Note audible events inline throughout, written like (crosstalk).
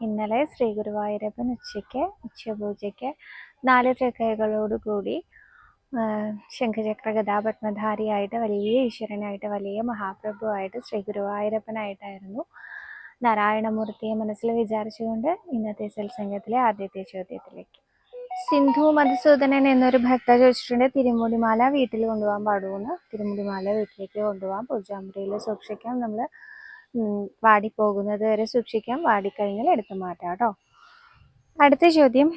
ഇന്നലെ ശ്രീ ഗുരുവായൂരപ്പൻ ഉച്ചയ്ക്ക് ഉച്ചപൂജയ്ക്ക് നാല് തൃക്കൈകളോടുകൂടി ശംഖചക്ര ഗതാപത്മധാരിയായിട്ട് വലിയ ഈശ്വരനായിട്ട് വലിയ മഹാപ്രഭുവായിട്ട് ശ്രീ ഗുരുവായൂരപ്പനായിട്ടായിരുന്നു നാരായണമൂർത്തിയെ മനസ്സിൽ വിചാരിച്ചുകൊണ്ട് ഇന്നത്തെ സത്സംഗത്തിലെ ആദ്യത്തെ ചോദ്യത്തിലേക്ക്. സിന്ധു മധുസൂദനൻ എന്നൊരു ഭക്ത ചോദിച്ചിട്ടുണ്ട് തിരുമുടിമാല വീട്ടിൽ കൊണ്ടുപോകാൻ പാടുമെന്ന് തിരുമുടിമാല വീട്ടിലേക്ക് കൊണ്ടുപോകാം പൂജാമുറിയിൽ സൂക്ഷിക്കാം. നമ്മൾ വാടിപ്പോകുന്നത് വരെ സൂക്ഷിക്കാം വാടിക്കഴിഞ്ഞാൽ എടുത്തു മാറ്റാം കേട്ടോ. അടുത്ത ചോദ്യം.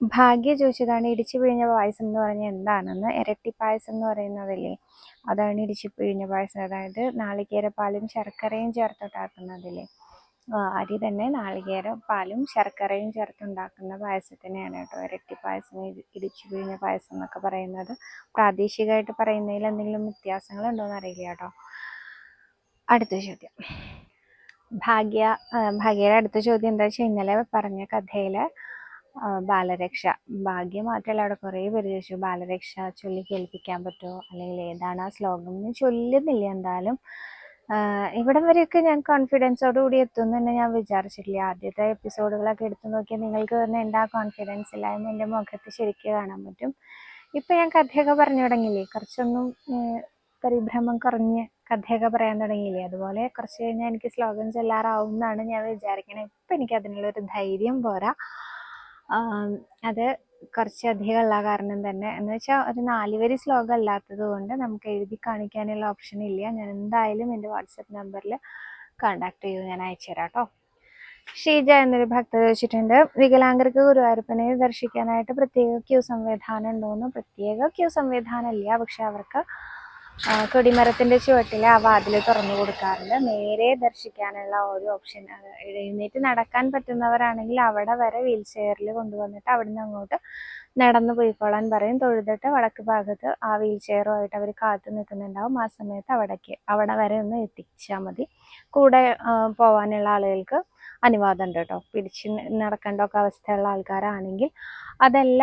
ഭാഗ്യ ചോദിച്ചതാണ് ഇടിച്ചു പിഴിഞ്ഞ പായസം എന്ന് പറഞ്ഞാൽ എന്താണെന്ന്? ഇരട്ടി പായസം എന്ന് പറയുന്നതല്ലേ? അതാണ് ഇടിച്ചു പിഴിഞ്ഞ പായസം. അതായത് നാളികേരപ്പാലും ശർക്കരയും ചേർത്തുണ്ടാക്കുന്നതില്ലേ? അരി തന്നെ നാളികേര പാലും ശർക്കരയും ചേർത്തുണ്ടാക്കുന്ന പായസത്തിനെയാണ് കേട്ടോ ഇരട്ടി പായസം ഇടിച്ചു പിഴിഞ്ഞ പായസം എന്നൊക്കെ പറയുന്നത്. പ്രാദേശികമായിട്ട് പറയുന്നതിൽ എന്തെങ്കിലും വ്യത്യാസങ്ങളുണ്ടോ അറിയില്ല കേട്ടോ. അടുത്ത ചോദ്യം. ഭാഗ്യ ഭാഗ്യയുടെ അടുത്ത ചോദ്യം എന്താ വെച്ചാൽ ഇന്നലെ പറഞ്ഞ കഥയിൽ ബാലരക്ഷ. ഭാഗ്യം മാത്രമല്ല അവിടെ കുറേ പേര് ചോദിച്ചു ബാലരക്ഷ ചൊല്ലി കേൾപ്പിക്കാൻ പറ്റുമോ? അല്ലെങ്കിൽ ഏതാണ് ആ ശ്ലോകം? എന്ന് ചൊല്ലുന്നില്ല എന്തായാലും. ഇവിടം വരെയൊക്കെ ഞാൻ കോൺഫിഡൻസോട് കൂടി എത്തുമെന്ന് തന്നെ ഞാൻ വിചാരിച്ചിട്ടില്ല. ആദ്യത്തെ എപ്പിസോഡുകളൊക്കെ എടുത്തു നോക്കിയാൽ നിങ്ങൾക്ക് തന്നെ ആ കോൺഫിഡൻസ് ഇല്ലായ്മ എന്റെ മുഖത്ത് ശരിക്കും കാണാൻ പറ്റും. ഇപ്പം ഞാൻ കഥയൊക്കെ പറഞ്ഞു തുടങ്ങിയില്ലേ? കുറച്ചൊന്നും പരിഭ്രമം കുറഞ്ഞ് കഥയൊക്കെ പറയാൻ തുടങ്ങിയില്ലേ? അതുപോലെ കുറച്ച് കഴിഞ്ഞാൽ എനിക്ക് ശ്ലോകം ചെല്ലാറാവും എന്നാണ് ഞാൻ വിചാരിക്കണത് ഇപ്പം എനിക്ക് അതിനുള്ളൊരു ധൈര്യം പോരാ. അത് കുറച്ചധികം ഉള്ള കാരണം തന്നെ. എന്ന് വെച്ചാൽ ഒരു നാലുവരി ശ്ലോകം അല്ലാത്തത് കൊണ്ട് നമുക്ക് എഴുതി കാണിക്കാനുള്ള ഓപ്ഷൻ ഇല്ല. ഞാൻ എന്തായാലും എന്റെ വാട്സപ്പ് നമ്പറിൽ കോണ്ടാക്ട് ചെയ്യൂ ഞാൻ അയച്ചു തരാം ഷീജ എന്നൊരു ഭക്ത ചോദിച്ചിട്ടുണ്ട്. വികലാംഗർക്ക് ഗുരുവായൂരപ്പനെ ദർശിക്കാനായിട്ട് പ്രത്യേക ക്യൂ സംവിധാനം ഉണ്ടോയെന്ന് പ്രത്യേക ക്യൂ സംവിധാനം ഇല്ല. പക്ഷെ അവർക്ക് കൊടിമരത്തിന്റെ ചുവട്ടിൽ ആ വാതിൽ തുറന്നു കൊടുക്കാറുണ്ട്. നേരെ ദർശിക്കാനുള്ള ഒരു ഓപ്ഷൻ എഴുന്നേറ്റ് നടക്കാൻ പറ്റുന്നവരാണെങ്കിൽ അവിടെ വരെ വീൽ ചെയറിൽ കൊണ്ടുവന്നിട്ട് അവിടുന്ന് അങ്ങോട്ട് നടന്നു പോയിക്കോളാൻ പറയും. തൊഴുതിട്ട് വടക്ക് ഭാഗത്ത് ആ വീൽ ചെയറുമായിട്ട് അവർ കാത്തു നിൽക്കുന്നുണ്ടാവും. ആ സമയത്ത് അവിടേക്ക് അവിടെ വരെ ഒന്ന് എത്തിച്ചാൽ മതി. കൂടെ പോവാനുള്ള ആളുകൾക്ക് അനുവാദം ഉണ്ട് കേട്ടോ. പിടിച്ച് നടക്കേണ്ട ഒക്കെ അവസ്ഥയുള്ള ആൾക്കാരാണെങ്കിൽ അതല്ല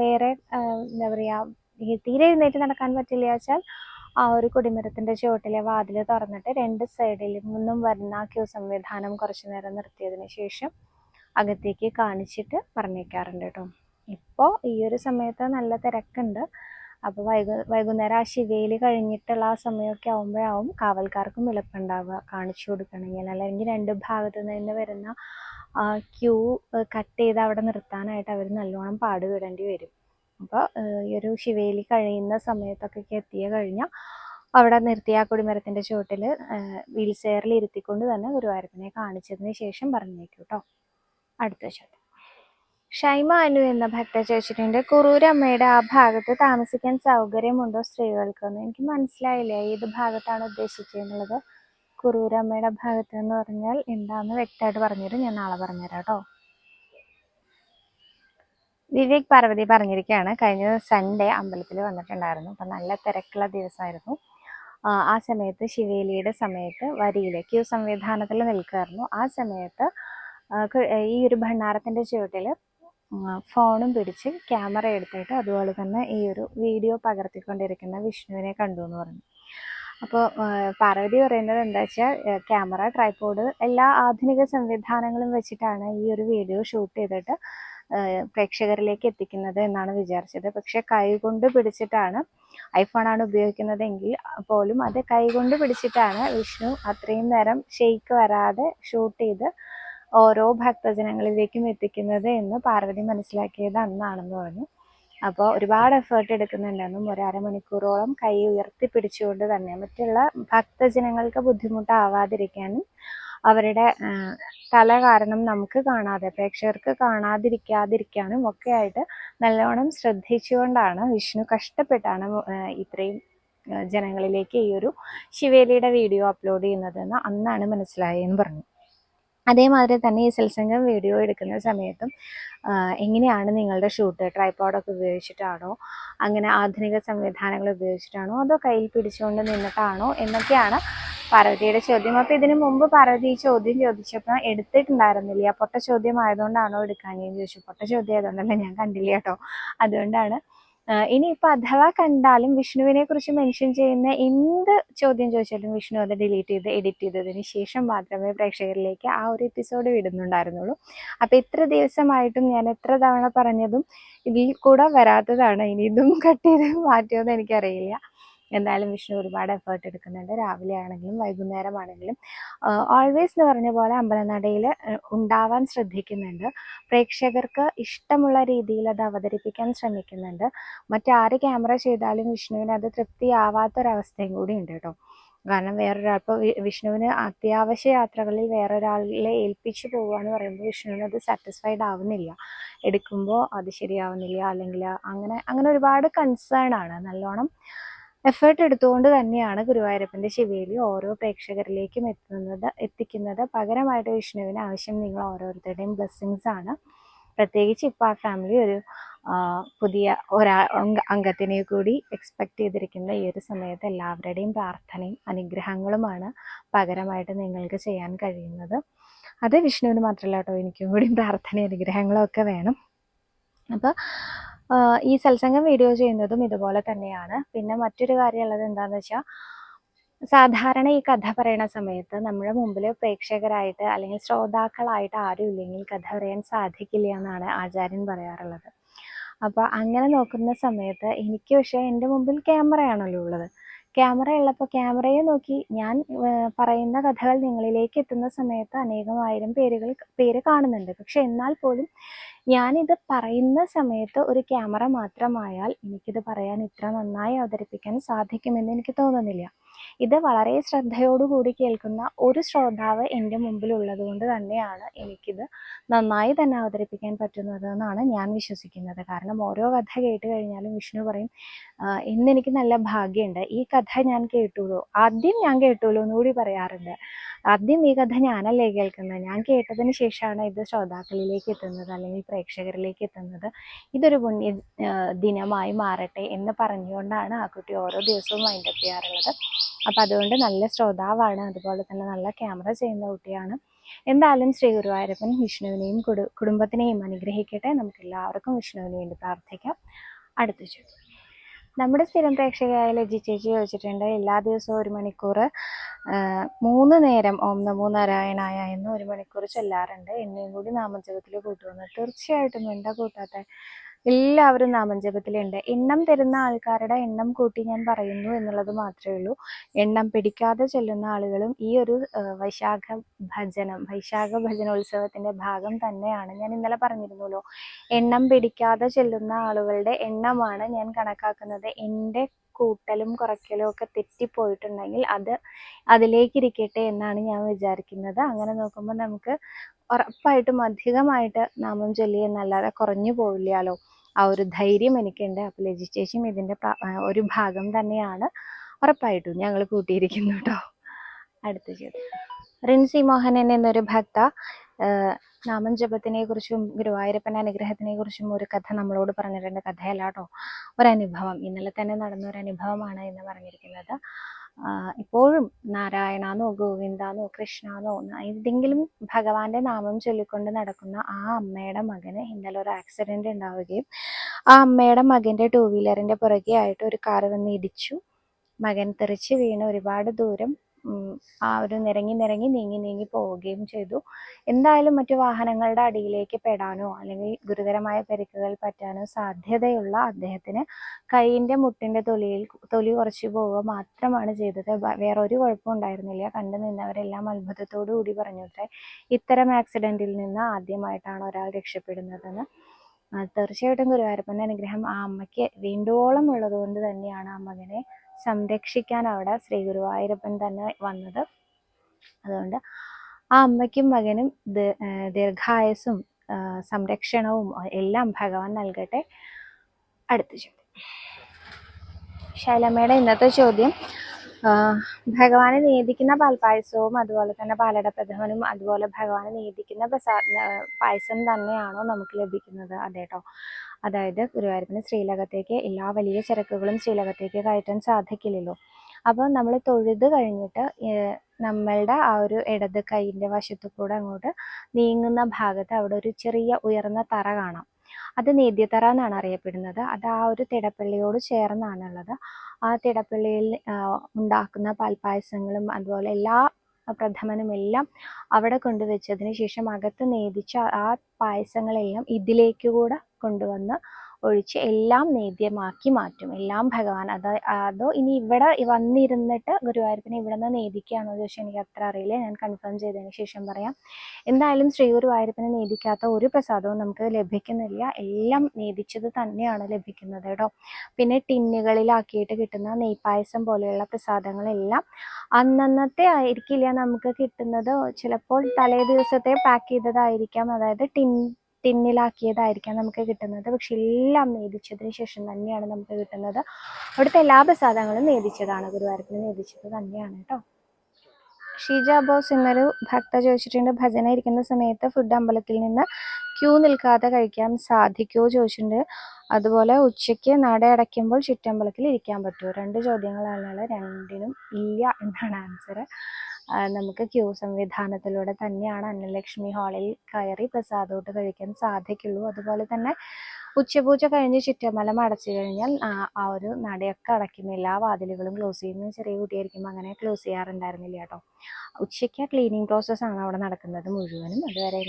വേറെ എന്താ പറയുക തീരെ എഴുന്നേറ്റ് നടക്കാൻ പറ്റില്ല വെച്ചാൽ ആ ഒരു കൊടിമരത്തിന്റെ ചുവട്ടിലെ വാതിൽ തുറന്നിട്ട് രണ്ട് സൈഡിൽ നിന്നും വരുന്ന ആ ക്യൂ സംവിധാനം കുറച്ചു നേരം നിർത്തിയതിന് ശേഷം അകത്തേക്ക് കാണിച്ചിട്ട് പറഞ്ഞേക്കാറുണ്ട് കേട്ടോ. ഇപ്പോൾ ഈ ഒരു സമയത്ത് നല്ല തിരക്കുണ്ട്. അപ്പോൾ വൈകു വൈകുന്നേരം ആ ശിവയിൽ കഴിഞ്ഞിട്ടുള്ള ആ സമയമൊക്കെ ആകുമ്പോഴാവും കാവൽക്കാർക്കും എളുപ്പമുണ്ടാവുക കാണിച്ചു കൊടുക്കണമെങ്കിൽ. അല്ലെങ്കിൽ രണ്ട് ഭാഗത്തു നിന്ന് വരുന്ന ക്യൂ കട്ട് ചെയ്ത് അവിടെ നിർത്താനായിട്ട് അവർ നല്ലോണം പാടുപെടേണ്ടി വരും. അപ്പോൾ ഈ ഒരു ശിവേലി കഴിയുന്ന സമയത്തൊക്കെ എത്തിയ കഴിഞ്ഞാൽ അവിടെ നിർത്തിയ ആ കൊടിമരത്തിന്റെ ചുവട്ടിൽ വീൽ ചെയറിൽ ഇരുത്തിക്കൊണ്ട് തന്നെ ഗുരുവായൂരപ്പനെ കാണിച്ചതിന് ശേഷം പറഞ്ഞേക്കും കേട്ടോ അടുത്ത ചോദ്യം. ഷൈമ അനു എന്ന ഭക്ത ചോദിച്ചിട്ടുണ്ട് കുറൂരമ്മയുടെ ആ ഭാഗത്ത് താമസിക്കാൻ സൗകര്യമുണ്ടോ സ്ത്രീകൾക്ക് എന്ന് എനിക്ക് മനസ്സിലായില്ല. ഏത് ഭാഗത്താണ് ഉദ്ദേശിച്ചിട്ടുള്ളത് കുറൂരമ്മയുടെ ഭാഗത്ത് എന്ന് പറഞ്ഞാൽ എന്താണെന്ന് വ്യക്തമായിട്ട് പറഞ്ഞുതരും. ഞാൻ നാളെ പറഞ്ഞുതരാം കേട്ടോ വിവേക് പാർവതി പറഞ്ഞിരിക്കുകയാണ് കഴിഞ്ഞ സൺഡേ അമ്പലത്തിൽ വന്നിട്ടുണ്ടായിരുന്നു. അപ്പം നല്ല തിരക്കുള്ള ദിവസമായിരുന്നു. ആ സമയത്ത് ശിവേലിയുടെ സമയത്ത് വരിയിൽ ക്യൂ സംവിധാനത്തിൽ നിൽക്കുമായിരുന്നു ആ സമയത്ത് ഈ ഒരു ഭണ്ണാരത്തിന്റെ ചുവട്ടിൽ ഫോണും പിടിച്ച് ക്യാമറ എടുത്തിട്ട് അതുപോലെ തന്നെ ഈ ഒരു വീഡിയോ പകർത്തിക്കൊണ്ടിരിക്കുന്ന വിഷ്ണുവിനെ കണ്ടു എന്ന് പറഞ്ഞു. അപ്പോൾ പാർവതി പറയുന്നത് എന്താ വെച്ചാൽ ക്യാമറ ട്രൈപോഡ് എല്ലാ ആധുനിക സംവിധാനങ്ങളും വെച്ചിട്ടാണ് ഈ ഒരു വീഡിയോ ഷൂട്ട് ചെയ്തിട്ട് പ്രേക്ഷകരിലേക്ക് എത്തിക്കുന്നത് എന്നാണ് വിചാരിച്ചത്. പക്ഷെ കൈകൊണ്ട് പിടിച്ചിട്ടാണ് ഐഫോണാണ് ഉപയോഗിക്കുന്നതെങ്കിൽ പോലും അത് കൈകൊണ്ട് പിടിച്ചിട്ടാണ് വിഷ്ണു അത്രയും നേരം ഷെയ്ക്ക് വരാതെ ഷൂട്ട് ചെയ്ത് ഓരോ ഭക്തജനങ്ങളിലേക്കും എത്തിക്കുന്നത് എന്ന് പാർവതി മനസ്സിലാക്കിയത് അന്നാണെന്ന് പറഞ്ഞു. അപ്പോൾ ഒരുപാട് എഫേർട്ട് എടുക്കുന്നുണ്ടെന്നും ഒരു അരമണിക്കൂറോളം കൈ ഉയർത്തി പിടിച്ചുകൊണ്ട് തന്നെ മറ്റുള്ള ഭക്തജനങ്ങൾക്ക് ബുദ്ധിമുട്ടാവാതിരിക്കാനും അവരുടെ തല കാരണം നമുക്ക് കാണാതെ പ്രേക്ഷകർക്ക് കാണാതിരിക്കാതിരിക്കാനും ഒക്കെ ആയിട്ട് നല്ലവണ്ണം ശ്രദ്ധിച്ചുകൊണ്ടാണ് വിഷ്ണു കഷ്ടപ്പെട്ടാണ് ഇത്രയും ജനങ്ങളിലേക്ക് ഈ ഒരു ശിവേലിയുടെ വീഡിയോ അപ്ലോഡ് ചെയ്യുന്നതെന്ന് അന്നാണ് മനസ്സിലായെന്ന് പറഞ്ഞു. അതേമാതിരി തന്നെ ഈ സത്സംഗം വീഡിയോ എടുക്കുന്ന സമയത്തും എങ്ങനെയാണ് നിങ്ങളുടെ ഷൂട്ട് ട്രൈപ്പോഡൊക്കെ ഉപയോഗിച്ചിട്ടാണോ അങ്ങനെ ആധുനിക സംവിധാനങ്ങൾ ഉപയോഗിച്ചിട്ടാണോ അതോ കയ്യിൽ പിടിച്ചുകൊണ്ട് നിന്നിട്ടാണോ എന്നൊക്കെയാണ് പാർവതിയുടെ ചോദ്യം. അപ്പോൾ ഇതിനു മുമ്പ് പാർവതി ഈ ചോദ്യം ചോദിച്ചപ്പോൾ എടുത്തിട്ടുണ്ടായിരുന്നില്ല. പൊട്ട ചോദ്യം ആയതുകൊണ്ടാണോ എടുക്കാൻ ചോദിച്ചു. പൊട്ട ചോദ്യം ആയതുകൊണ്ടല്ല ഞാൻ കണ്ടില്ല കേട്ടോ. അതുകൊണ്ടാണ് ഇനിയിപ്പോൾ അഥവാ കണ്ടാലും വിഷ്ണുവിനെ കുറിച്ച് മെൻഷൻ ചെയ്യുന്ന എന്ത് ചോദ്യം ചോദിച്ചാലും വിഷ്ണു അത് ഡിലീറ്റ് ചെയ്ത് എഡിറ്റ് ചെയ്തതിന് ശേഷം മാത്രമേ പ്രേക്ഷകരിലേക്ക് ആ ഒരു എപ്പിസോഡ് വിടുന്നുണ്ടായിരുന്നുള്ളൂ. അപ്പോൾ ഇത്ര ദിവസമായിട്ടും ഞാൻ എത്ര തവണ പറഞ്ഞതും ഇതിൽ കൂടെ വരാത്തതാണ്. ഇനി ഇതും കട്ട് ചെയ്ത് മാറ്റുമെന്ന് എനിക്കറിയില്ല. എന്തായാലും വിഷ്ണു ഒരുപാട് എഫേർട്ട് എടുക്കുന്നുണ്ട്. രാവിലെ ആണെങ്കിലും വൈകുന്നേരം ആണെങ്കിലും ഓൾവേസ് എന്ന് പറഞ്ഞ പോലെ അമ്പലനടയിൽ ഉണ്ടാവാൻ ശ്രദ്ധിക്കുന്നുണ്ട്. പ്രേക്ഷകർക്ക് ഇഷ്ടമുള്ള രീതിയിൽ അത് അവതരിപ്പിക്കാൻ ശ്രമിക്കുന്നുണ്ട്. മറ്റാര് ക്യാമറ ചെയ്താലും വിഷ്ണുവിന് അത് തൃപ്തിയാവാത്തൊരവസ്ഥയും കൂടി ഉണ്ട് കേട്ടോ കാരണം വേറൊരാൾ ഇപ്പോൾ വിഷ്ണുവിന് അത്യാവശ്യ യാത്രകളിൽ വേറൊരാളെ ഏൽപ്പിച്ചു പോകുക പറയുമ്പോൾ വിഷ്ണുവിന് അത് സാറ്റിസ്ഫൈഡ് ആവുന്നില്ല. എടുക്കുമ്പോൾ അത് ശരിയാവുന്നില്ല അല്ലെങ്കിൽ അങ്ങനെ അങ്ങനെ ഒരുപാട് കൺസേൺ ആണ്. നല്ലോണം എഫേർട്ട് എടുത്തുകൊണ്ട് തന്നെയാണ് ഗുരുവായൂരപ്പന്റെ ശിവേലി ഓരോ പ്രേക്ഷകരിലേക്കും എത്തുന്നത് എത്തിക്കുന്നത്. പകരമായിട്ട് വിഷ്ണുവിന് ആവശ്യം നിങ്ങൾ ഓരോരുത്തരുടെയും ബ്ലെസ്സിങ്സ് ആണ്. പ്രത്യേകിച്ച് ഇപ്പോൾ ആ ഫാമിലി ഒരു പുതിയ ഒരാ അംഗ- അംഗത്തിനെ കൂടി എക്സ്പെക്ട് ചെയ്തിരിക്കുന്ന ഈ ഒരു സമയത്ത് എല്ലാവരുടെയും പ്രാർത്ഥനയും അനുഗ്രഹങ്ങളുമാണ് പകരമായിട്ട് നിങ്ങൾക്ക് ചെയ്യാൻ കഴിയുന്നത്. അത് വിഷ്ണുവിന് മാത്രമല്ല കേട്ടോ എനിക്കും കൂടി പ്രാർത്ഥനയും അനുഗ്രഹങ്ങളൊക്കെ വേണം. അപ്പോൾ ഈ സത്സംഗം വീഡിയോ ചെയ്യുന്നതും ഇതുപോലെ തന്നെയാണ്. പിന്നെ മറ്റൊരു കാര്യമുള്ളത് എന്താണെന്ന് വെച്ചാൽ സാധാരണ ഈ കഥ പറയുന്ന സമയത്ത് നമ്മുടെ മുമ്പിൽ പ്രേക്ഷകരായിട്ട് അല്ലെങ്കിൽ ശ്രോതാക്കളായിട്ട് ആരും ഇല്ലെങ്കിൽ കഥ പറയാൻ സാധിക്കില്ല എന്നാണ് ആചാര്യൻ പറയാറുള്ളത്. അപ്പോൾ അങ്ങനെ നോക്കുന്ന സമയത്ത് എനിക്ക് പക്ഷേ എന്റെ മുമ്പിൽ ക്യാമറയാണല്ലോ ഉള്ളത്. ക്യാമറ ഉള്ളപ്പോൾ ക്യാമറയെ നോക്കി ഞാൻ പറയുന്ന കഥകൾ നിങ്ങളിലേക്ക് എത്തുന്ന സമയത്ത് അനേകമായിരം പേരുകൾ പേര് കാണുന്നുണ്ട്. പക്ഷെ എന്നാൽ പോലും ഞാനിത് പറയുന്ന സമയത്ത് ഒരു ക്യാമറ മാത്രമായാൽ എനിക്കിത് പറയാൻ ഇത്ര നന്നായി അവതരിപ്പിക്കാൻ സാധിക്കുമെന്ന് എനിക്ക് തോന്നുന്നില്ല. ഇത് വളരെ ശ്രദ്ധയോടുകൂടി കേൾക്കുന്ന ഒരു ശ്രോതാവ് എന്റെ മുമ്പിൽ ഉള്ളതുകൊണ്ട് തന്നെയാണ് എനിക്കിത് നന്നായി തന്നെ അവതരിപ്പിക്കാൻ പറ്റുന്നത് എന്നാണ് ഞാൻ വിശ്വസിക്കുന്നത്. കാരണം ഓരോ കഥ കേട്ട് കഴിഞ്ഞാലും വിഷ്ണു പറയും ഇന്നെനിക്ക് നല്ല ഭാഗ്യമുണ്ട് ഈ കഥ ഞാൻ കേട്ടുള്ളൂ ആദ്യം ഞാൻ കേട്ടുള്ളൂ എന്നുകൂടി പറയാറുണ്ട്. ആദ്യം ഈ കഥ ഞാനല്ലേ കേൾക്കുന്നത്? ഞാൻ കേട്ടതിന് ശേഷമാണ് ഇത് ശ്രോതാക്കളിലേക്ക് എത്തുന്നത് അല്ലെങ്കിൽ പ്രേക്ഷകരിലേക്ക് എത്തുന്നത്. ഇതൊരു പുണ്യ ദിനമായി മാറട്ടെ എന്ന് പറഞ്ഞുകൊണ്ടാണ് ആ കുട്ടി ഓരോ ദിവസവും വൈൻഡപ്പ് ചെയ്യാറുള്ളത്. അപ്പം അതുകൊണ്ട് നല്ല ശ്രോതാവാണ്. അതുപോലെ തന്നെ നല്ല ക്യാമറ ചെയ്യുന്ന കുട്ടിയാണ്. എന്തായാലും ശ്രീ ഗുരുവായൂരപ്പൻ വിഷ്ണുവിനെയും കുടു കുടുംബത്തിനെയും അനുഗ്രഹിക്കട്ടെ. നമുക്ക് എല്ലാവർക്കും വിഷ്ണുവിന് വേണ്ടി പ്രാർത്ഥിക്കാം. അടുത്ത ചോദ്യം. നമ്മുടെ സ്ഥിരം പ്രേക്ഷകയായ ലജി ചേച്ചി ചോദിച്ചിട്ടുണ്ട് എല്ലാ ദിവസവും ഒരു മണിക്കൂർ മൂന്ന് നേരം ഓം നമോ നാരായണായ എന്ന് ഒരു മണിക്കൂർ ചൊല്ലാറുണ്ട്. എന്നെയും കൂടി നാമജപത്തിൽ കൂട്ടുമെന്ന് തീർച്ചയായിട്ടും എന്താ കൂട്ടാത്ത എല്ലാവരും നാമജപത്തിലുണ്ട്. എണ്ണം തരുന്ന ആൾക്കാരുടെ എണ്ണം കൂട്ടി ഞാൻ പറയുന്നു എന്നുള്ളത് മാത്രമേ ഉള്ളൂ. എണ്ണം പിടിക്കാതെ ചെല്ലുന്ന ആളുകളും ഈ ഒരു വൈശാഖ ഭജനം വൈശാഖ ഭജനോത്സവത്തിന്റെ ഭാഗം തന്നെയാണ് ഞാൻ ഇന്നലെ പറഞ്ഞിരുന്നല്ലോ. എണ്ണം പിടിക്കാതെ ചെല്ലുന്ന ആളുകളുടെ എണ്ണമാണ് ഞാൻ കണക്കാക്കുന്നത്. എന്റെ കൂട്ടലും കുറയ്ക്കലും ഒക്കെ തെറ്റിപ്പോയിട്ടുണ്ടെങ്കിൽ അത് അതിലേക്ക് ഇരിക്കട്ടെ എന്നാണ് ഞാൻ വിചാരിക്കുന്നത്. അങ്ങനെ നോക്കുമ്പോൾ നമുക്ക് ഉറപ്പായിട്ടും അധികമായിട്ട് നാമം ചൊല്ലി എന്നല്ലാതെ കുറഞ്ഞു പോവില്ലല്ലോ. ആ ഒരു ധൈര്യം എനിക്കുണ്ട്. അപ്പോൾ രജിസ്ട്രേഷൻ ഇതിന്റെ ഒരു ഭാഗം തന്നെയാണ്. ഉറപ്പായിട്ടും ഞങ്ങൾ കൂട്ടിയിരിക്കുന്നു കേട്ടോ. അടുത്ത ചോദ്യം. റിൻസി മോഹനൻ എന്നൊരു ഭക്ത നാമം ജപത്തിനെ കുറിച്ചും ഗുരുവായൂരപ്പൻ അനുഗ്രഹത്തിനെ കുറിച്ചും ഒരു കഥ നമ്മളോട് പറഞ്ഞിട്ടുണ്ട്. കഥയല്ല കേട്ടോ ഒരനുഭവം. ഇന്നലെ തന്നെ നടന്ന ഒരു അനുഭവമാണ് എന്ന് പറഞ്ഞിരിക്കുന്നത് ഇപ്പോഴും നാരായണാന്നോ ഗോവിന്ദാന്നോ കൃഷ്ണാന്നോ എന്തെങ്കിലും ഭഗവാന്റെ നാമം ചൊല്ലിക്കൊണ്ട് നടക്കുന്ന ആ അമ്മയുടെ മകന് ഇന്നലെ ഒരു ആക്സിഡന്റ് ഉണ്ടാവുകയും ആ അമ്മയുടെ മകന്റെ ടൂ വീലറിന്റെ പുറകെ ആയിട്ട് ഒരു കാറ് വന്ന് ഇടിച്ചു. മകൻ തെറിച്ച് വീണ് ഒരുപാട് ദൂരം ആ ഒരു നിരങ്ങി നിരങ്ങി നീങ്ങി നീങ്ങി പോവുകയും ചെയ്തു. എന്തായാലും മറ്റു വാഹനങ്ങളുടെ അടിയിലേക്ക് പെടാനോ അല്ലെങ്കിൽ ഗുരുതരമായ പരിക്കുകൾ പറ്റാനോ സാധ്യതയുള്ള അദ്ദേഹത്തിന് കൈയിന്റെ മുട്ടിന്റെ തൊലിയിൽ തൊലി കുറച്ച് പോവുക മാത്രമാണ് ചെയ്തത്. വേറൊരു കുഴപ്പവും ഉണ്ടായിരുന്നില്ല. കണ്ടു നിന്നവരെല്ലാം അത്ഭുതത്തോടു കൂടി പറഞ്ഞു ഇത്തരം ആക്സിഡന്റിൽ നിന്ന് ആദ്യമായിട്ടാണ് ഒരാൾ രക്ഷപ്പെടുന്നതെന്ന്. തീർച്ചയായിട്ടും ഗുരുവായൂരപ്പന്റെ അനുഗ്രഹം ആ അമ്മയ്ക്ക് വേണ്ടുവോളം ഉള്ളത് കൊണ്ട് തന്നെയാണ് ആ മകനെ സംരക്ഷിക്കാൻ അവിടെ ശ്രീ ഗുരുവായൂരപ്പൻ തന്നെ വന്നത്. അതുകൊണ്ട് ആ അമ്മയ്ക്കും മകനും ദീ- ആ, ദീർഘായുസ്സും ആ, സംരക്ഷണവും എല്ലാം ഭഗവാൻ നൽകട്ടെ. അടുത്ത ചോദ്യം. ശൈലമ്മയുടെ ഇന്നത്തെ ചോദ്യം ഭഗവാനെ നിയന്ത്രിക്കുന്ന പാൽപ്പായസവും അതുപോലെ തന്നെ പാലട പ്രഥമനും അതുപോലെ ഭഗവാനെ നിയന്ത്രിക്കുന്ന പ്രസാ പായസം തന്നെയാണോ നമുക്ക് ലഭിക്കുന്നത് അതേട്ടോ. അതായത് ഗുരുവായൂരപ്പന് ശ്രീലകത്തേക്ക് എല്ലാ വലിയ ചരക്കുകളും ശ്രീലകത്തേക്ക് കയറ്റാൻ സാധിക്കില്ലല്ലോ. അപ്പോൾ നമ്മൾ തൊഴുത് കഴിഞ്ഞിട്ട് നമ്മളുടെ ആ ഒരു ഇടത് കൈയിന്റെ വശത്തു കൂടെ അങ്ങോട്ട് നീങ്ങുന്ന ഭാഗത്ത് അവിടെ ഒരു ചെറിയ ഉയർന്ന തറ കാണാം. അത് നേദ്യത്തറ എന്നാണ് അറിയപ്പെടുന്നത്. അത് ആ ഒരു തിടപ്പള്ളിയോട് ചേർന്നാണുള്ളത്. ആ തിടപ്പള്ളിയിൽ ഉണ്ടാക്കുന്ന പാൽപ്പായസങ്ങളും അതുപോലെ എല്ലാ പ്രഥമനും എല്ലാം അവിടെ കൊണ്ടുവച്ചതിന് ശേഷം അകത്ത് നേദിച്ച ആ പായസങ്ങളെല്ലാം ഇതിലേക്ക് കൂടെ കൊണ്ടുവന്ന് ഒഴിച്ച് എല്ലാം നേദ്യമാക്കി മാറ്റും. എല്ലാം ഭഗവാൻ അത് അതോ ഇനി ഇവിടെ വന്നിരുന്നിട്ട് ഗുരുവായൂരപ്പനെ ഇവിടെ നിന്ന് നേദിക്കുകയാണോ ചോദിച്ചാൽ എനിക്ക് അത്ര അറിയില്ല. ഞാൻ കൺഫേം ചെയ്തതിന് ശേഷം പറയാം. എന്തായാലും ശ്രീ ഗുരുവായൂരപ്പനെ നേദിക്കാത്ത ഒരു പ്രസാദവും നമുക്ക് ലഭിക്കുന്നില്ല. എല്ലാം നേദിച്ചത് തന്നെയാണ് ലഭിക്കുന്നത് കേട്ടോ. പിന്നെ ടിന്നുകളിലാക്കിയിട്ട് കിട്ടുന്ന നെയ്പായസം പോലെയുള്ള പ്രസാദങ്ങളെല്ലാം അന്നന്നത്തെ ആയിരിക്കില്ല നമുക്ക് കിട്ടുന്നത്. ചിലപ്പോൾ തലേ ദിവസത്തെ പാക്ക് ചെയ്തതായിരിക്കാം. അതായത് ടിൻ ടിന്നിലാക്കിയതായിരിക്കാം നമുക്ക് കിട്ടുന്നത്. പക്ഷെ എല്ലാം നേദിച്ചതിന് ശേഷം തന്നെയാണ് നമുക്ക് കിട്ടുന്നത്. അവിടുത്തെ എല്ലാ പ്രസാദങ്ങളും നേദിച്ചതാണ് ഗുരുവായൂരപ്പന് നേദിച്ചത് തന്നെയാണ് കേട്ടോ. ഷീജ ബോസ് എന്നൊരു ഭക്ത ചോദിച്ചിട്ടുണ്ട്. ഭജന ഇരിക്കുന്ന സമയത്ത് ഫുഡ് അമ്പലത്തിൽ നിന്ന് ക്യൂ നിൽക്കാതെ കഴിക്കാൻ സാധിക്കുമോ ചോദിച്ചിട്ടുണ്ട്. അതുപോലെ ഉച്ചയ്ക്ക് നട അടയ്ക്കുമ്പോൾ ചുറ്റമ്പലത്തിൽ ഇരിക്കാൻ പറ്റുമോ? രണ്ട് ചോദ്യങ്ങളാണ് രണ്ടിനും ഇല്ല എന്നാണ് ആൻസർ നമുക്ക് ക്യൂ സംവിധാനത്തിലൂടെ തന്നെയാണ് അന്നലക്ഷ്മി ഹാളിൽ കയറി പ്രസാദോട്ട് കഴിക്കാൻ സാധിക്കുള്ളൂ അതുപോലെ തന്നെ ഉച്ചപൂജ കഴിഞ്ഞ് ചുറ്റമലം അടച്ചു കഴിഞ്ഞാൽ ആ ഒരു നടയൊക്കെ അടയ്ക്കുന്ന എല്ലാ വാതിലുകളും ക്ലോസ് ചെയ്യുന്ന ചെറിയ കുട്ടിയായിരിക്കുമ്പോൾ അങ്ങനെ ക്ലോസ് ചെയ്യാറുണ്ടായിരുന്നില്ല കേട്ടോ. ഉച്ചയ്ക്ക് ക്ലീനിങ് പ്രോസസ്സാണ് അവിടെ നടക്കുന്നത് മുഴുവനും. അതുവരെ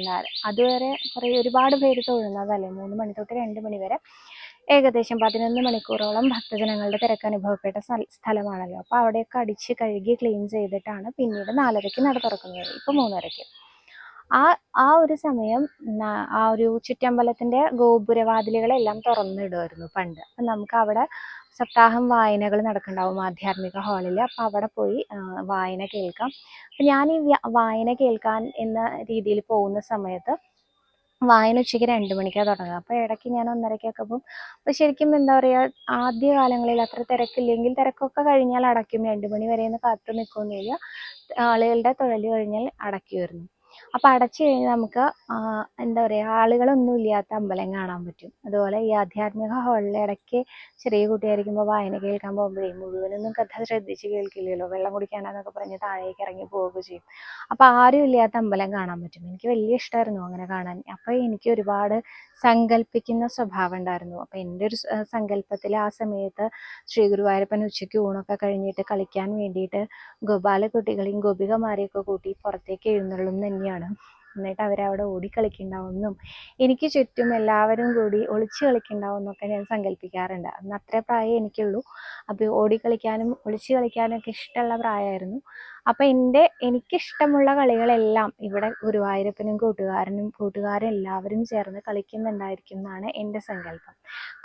അതുവരെ കുറേ ഒരുപാട് പേര് തൊഴുന്നതല്ലേ? മൂന്ന് മണി തൊട്ട് രണ്ട് മണി വരെ ഏകദേശം പതിനൊന്ന് മണിക്കൂറോളം ഭക്തജനങ്ങളുടെ തിരക്ക് അനുഭവപ്പെട്ട സ്ഥലമാണല്ലോ. അപ്പോൾ അവിടെയൊക്കെ അടിച്ച് കഴുകി ക്ലീൻ ചെയ്തിട്ടാണ് പിന്നീട് നാലരയ്ക്ക് നട തുറക്കുന്നത്. ഇപ്പോൾ മൂന്നരയ്ക്ക്. ആ ആ ഒരു സമയം ആ ഒരു ചുറ്റമ്പലത്തിന്റെ ഗോപുരവാതിലുകളെല്ലാം തുറന്നിടുമായിരുന്നു പണ്ട്. അപ്പം നമുക്ക് അവിടെ സപ്താഹം വായനകൾ നടക്കുന്നുണ്ടാവും ആധ്യാത്മിക ഹാളിൽ അപ്പോൾ അവിടെ പോയി വായന കേൾക്കാം. അപ്പം ഞാൻ ഈ വായന കേൾക്കാൻ എന്ന രീതിയിൽ പോകുന്ന സമയത്ത് വായന ഉച്ചയ്ക്ക് രണ്ട് മണിക്കാണ് തുടങ്ങുക അപ്പോൾ ഇടയ്ക്ക് ഞാൻ ഒന്നരയ്ക്കൊക്കെ പോകും അപ്പോൾ ശരിക്കും എന്താ പറയുക ആദ്യ കാലങ്ങളിൽ അത്ര തിരക്കില്ലെങ്കിൽ തിരക്കൊക്കെ കഴിഞ്ഞാൽ അടയ്ക്കും. രണ്ട് മണി വരെ കാത്തു നിൽക്കുകയൊന്നുമില്ല ആളുകളുടെ തൊഴിൽ കഴിഞ്ഞാൽ അടയ്ക്കുമായിരുന്നു അപ്പോൾ അടച്ചു കഴിഞ്ഞാൽ നമുക്ക് എന്താ പറയുക ആളുകളൊന്നും ഇല്ലാത്ത അമ്പലം കാണാൻ പറ്റും. അതുപോലെ ഈ ആധ്യാത്മിക ഹാളിൽ ഇടയ്ക്ക് ചെറിയ കുട്ടിയായിരിക്കുമ്പോൾ വായന കേൾക്കാൻ പോകുമ്പോഴേ മുഴുവനൊന്നും കഥ ശ്രദ്ധിച്ച് കേൾക്കില്ലല്ലോ. വെള്ളം കുടിക്കാനാന്നൊക്കെ പറഞ്ഞ് താഴേക്ക് ഇറങ്ങി പോവുക ചെയ്യും. അപ്പോൾ ആരും ഇല്ലാത്ത അമ്പലം കാണാൻ പറ്റും. എനിക്ക് വലിയ ഇഷ്ടമായിരുന്നു അങ്ങനെ കാണാൻ. അപ്പോൾ എനിക്ക് ഒരുപാട് സങ്കല്പിക്കുന്ന സ്വഭാവം ഉണ്ടായിരുന്നു. അപ്പോൾ എന്റെ ഒരു സങ്കല്പത്തിൽ ആ സമയത്ത് ശ്രീ ഗുരുവായൂരപ്പൻ ഉച്ചയ്ക്ക് ഊണൊക്കെ കഴിഞ്ഞിട്ട് കളിക്കാൻ വേണ്ടിയിട്ട് ഗോപാല കുട്ടികളെയും ഗോപികമാരെയൊക്കെ കൂട്ടി പുറത്തേക്ക് എഴുന്നള്ളും തന്നെയാണ് എന്നിട്ട് അവരവിടെ ഓടിക്കളിക്കുന്നുണ്ടാവുമെന്നും എനിക്ക് ചുറ്റും എല്ലാവരും കൂടി ഒളിച്ച് കളിക്കുന്നുണ്ടാവുമെന്നൊക്കെ ഞാൻ സങ്കല്പിക്കാറുണ്ട് അന്ന് അത്ര പ്രായം എനിക്കുള്ളൂ. അപ്പോൾ ഓടിക്കളിക്കാനും ഒളിച്ച് കളിക്കാനും ഒക്കെ ഇഷ്ടമുള്ള പ്രായമായിരുന്നു. അപ്പം എന്റെ എനിക്കിഷ്ടമുള്ള കളികളെല്ലാം ഇവിടെ ഗുരുവായൂരപ്പനും കൂട്ടുകാരനും കൂട്ടുകാരും എല്ലാവരും ചേർന്ന് കളിക്കുന്നുണ്ടായിരിക്കും എന്നാണ് എന്റെ സങ്കല്പം.